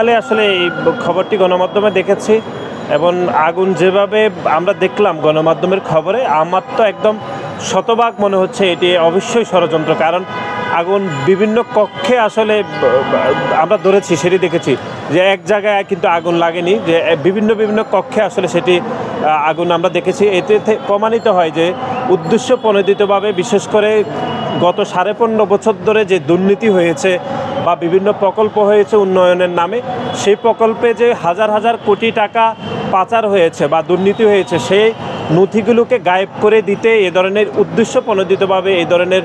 তাহলে আসলে এই খবরটি গণমাধ্যমে দেখেছি এবং আগুন যেভাবে আমরা দেখলাম গণমাধ্যমের খবরে, আমার তো একদম শতভাগ মনে হচ্ছে এটি অবশ্যই ষড়যন্ত্র, কারণ আগুন বিভিন্ন কক্ষে আসলে, আমরা ধরেছি, সেটি দেখেছি যে এক জায়গায় কিন্তু আগুন লাগেনি, যে বিভিন্ন বিভিন্ন কক্ষে আসলে সেটি, আগুন আমরা দেখেছি। এতে প্রমাণিত হয় যে উদ্দেশ্য প্রণোদিতভাবে বিশেষ করে গত সাড়ে পনেরো বছর ধরে যে দুর্নীতি হয়েছে বা বিভিন্ন প্রকল্প হয়েছে উন্নয়নের নামে, সেই প্রকল্পে যে হাজার হাজার কোটি টাকা পাচার হয়েছে বা দুর্নীতি হয়েছে, সেই নথিগুলোকে গায়েব করে দিতে এ ধরনের উদ্দেশ্য প্রণোদিতভাবে এই ধরনের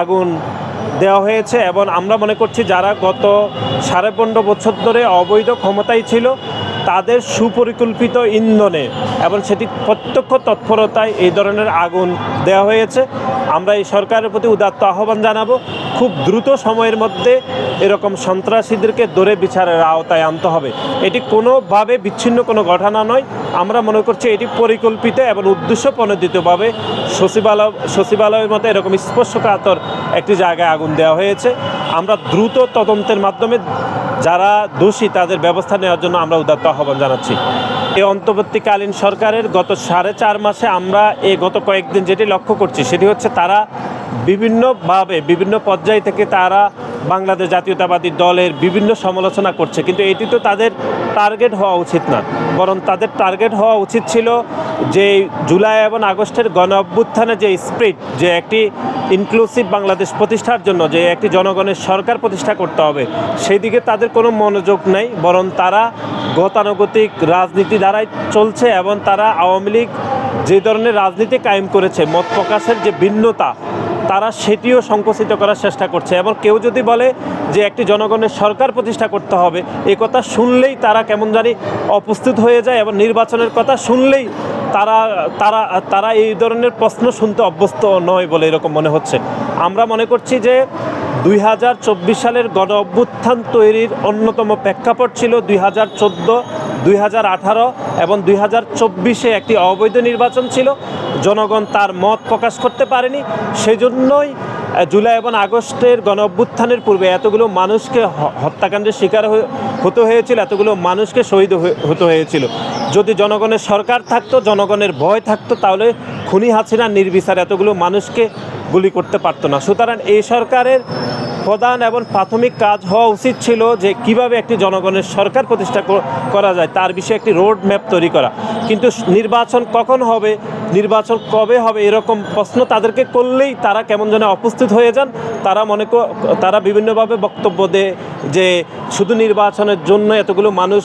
আগুন দেওয়া হয়েছে এবং আমরা মনে করছি যারা গত সাড়ে পনেরো বছর ধরে অবৈধ ক্ষমতায় ছিল তাদের সুপরিকল্পিত ইন্ধনে এবং সেটি প্রত্যক্ষ তৎপরতায় এই ধরনের আগুন দেওয়া হয়েছে। আমরা এই সরকারের প্রতি উদাত্ত আহ্বান জানাব, খুব দ্রুত সময়ের মধ্যে এরকম সন্ত্রাসীদেরকে দৌড়ে বিচারের আওতায় আনতে হবে। এটি কোনোভাবে বিচ্ছিন্ন কোনো ঘটনা নয়। আমরা মনে করছি এটি পরিকল্পিত এবং উদ্দেশ্য প্রণোদিতভাবে সচিবালয় সচিবালয়ের মতো এরকম স্পর্শকাতর একটি জায়গায় আগুন দেওয়া হয়েছে। আমরা দ্রুত তদন্তের মাধ্যমে যারা দোষী তাদের ব্যবস্থা নেওয়ার জন্য আমরা উদাত্ত আহ্বান জানাচ্ছি। এই অন্তর্বর্তীকালীন সরকারের গত সাড়ে চার মাসে আমরা এ গত কয়েকদিন যেটি লক্ষ্য করছি সেটি হচ্ছে তারা বিভিন্নভাবে, বিভিন্ন পর্যায় থেকে তারা বাংলাদেশ জাতীয়তাবাদী দলের বিভিন্ন সমালোচনা করছে, কিন্তু এটি তো তাদের টার্গেট হওয়া উচিত না। বরং তাদের টার্গেট হওয়া উচিত ছিল যে জুলাই এবং আগস্টের গণ অভ্যুত্থানে যে স্প্রিট যে একটি ইনক্লুসিভ বাংলাদেশ প্রতিষ্ঠার জন্য, যে একটি জনগণের সরকার প্রতিষ্ঠা করতে হবে সেই দিকে তাদের কোনো মনোযোগ নেই। বরং তারা গতানুগতিক রাজনীতি দ্বারাই চলছে এবং তারা আওয়ামী লীগ যে ধরনের রাজনীতি কায়েম করেছে, মত প্রকাশের যে ভিন্নতা তারা সেটিও সংকুচিত করার চেষ্টা করছে। এবং কেউ যদি বলে যে একটি জনগণের সরকার প্রতিষ্ঠা করতে হবে, এ কথা শুনলেই তারা কেমন জানি অপ্রস্তুত হয়ে যায় এবং নির্বাচনের কথা শুনলেই তারা তারা তারা এই ধরনের প্রশ্ন শুনতে অভ্যস্ত নয় বলে এরকম মনে হচ্ছে। আমরা মনে করছি যে দুই হাজার চব্বিশ সালের গণ অভ্যুত্থান তৈরির অন্যতম প্রেক্ষাপট ছিল দুই হাজার চোদ্দ দুই হাজার আঠারো এবং দুই হাজার চব্বিশে একটি অবৈধ নির্বাচন ছিল। জনগণ তার মত প্রকাশ করতে পারেনি। সেজন্যই জুলাই এবং আগস্টের গণ অভ্যুত্থানের পূর্বে এতগুলো মানুষকে হত্যাকাণ্ডের শিকার হতে হয়েছিল, এতগুলো মানুষকে শহীদ হতে হয়েছিল। যদি জনগণের সরকার থাকতো, জনগণের ভয় থাকতো, তাহলে খুনি হাসিনা নির্বিচার এতগুলো মানুষকে গুলি করতে পারতো না। সুতরাং এই সরকারের প্রধান এবং প্রাথমিক কাজ হওয়া উচিত ছিল যে কীভাবে একটি জনগণের সরকার প্রতিষ্ঠা করা যায় তার বিষয়ে একটি রোড ম্যাপ তৈরি করা। কিন্তু নির্বাচন কখন হবে নির্বাচন কবে হবে এরকম প্রশ্ন তাদেরকে করলেই তারা কেমন যেন অপ্রস্তুত হয়ে যান। তারা মনে কর তারা বিভিন্নভাবে বক্তব্য দেয় যে শুধু নির্বাচনের জন্য এতগুলো মানুষ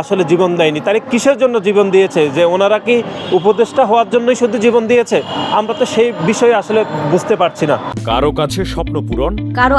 আসলে জীবন দেয়নি। তাহলে কিসের জন্য জীবন দিয়েছে? যে ওনারা কি উপদেষ্টা হওয়ার জন্যই শুধু জীবন দিয়েছে? আমরা তো সেই বিষয়ে আসলে বুঝতে পারছি না। কারও কাছে স্বপ্ন পূরণ কারও